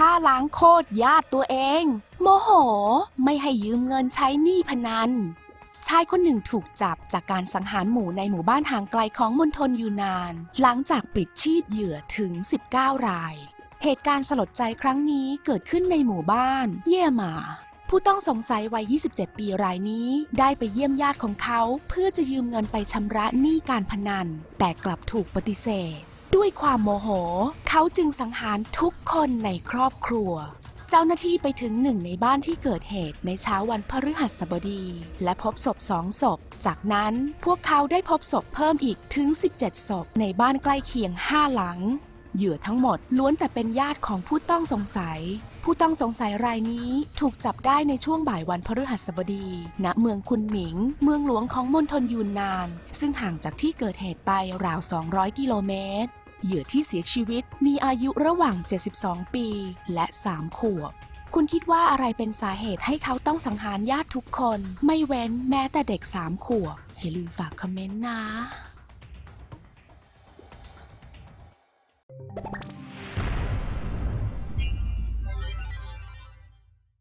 ฆ่าล้างโคตรญาติตัวเอง โมโห ไม่ให้ยืมเงินใช้หนี้พนัน ชายคนหนึ่งถูกจับจากการสังหารหมู่ในหมู่บ้านห่างไกลของมณฑลยูนาน หลังจากปิดชีพเหยื่อถึง 19 ราย เหตุการณ์สลดใจครั้งนี้เกิดขึ้นในหมู่บ้าน เย่หมาผู้ต้องสงสัยวัย 27 ปีรายนี้ ได้ไปเยี่ยมญาติของเขา เพื่อจะยืมเงินไปชำระหนี้การพนัน แต่กลับถูกปฏิเสธ ด้วยความโมโห เขาจึงสังหารทุกคนในครอบครัว เจ้าหน้าที่ไปถึงหนึ่งในบ้านที่เกิดเหตุในเช้าวันพฤหัสบดี และพบศพสองศพ จากนั้นพวกเขาได้พบศพเพิ่มอีกถึง 17 ศพในบ้านใกล้เคียง5หลัง เหยื่อทั้งหมดล้วนแต่เป็นญาติของผู้ต้องสงสัย ผู้ต้องสงสัยรายนี้ถูกจับได้ในช่วงบ่ายวันพฤหัสบดี ณ เมืองคุนหมิง เมืองหลวงของมณฑลยูนนาน ซึ่งห่างจากที่เกิดเหตุไปราว 200 กิโลเมตร เหยื่อที่เสียชีวิตมีอายุระหว่าง 72 ปี และ 3 ขวบ คุณคิดว่าอะไรเป็นสาเหตุให้เขาต้องสังหารญาติทุกคน ไม่เว้นแม้แต่เด็ก 3 ขวบ อย่าลืมฝากคอมเมนต์นะ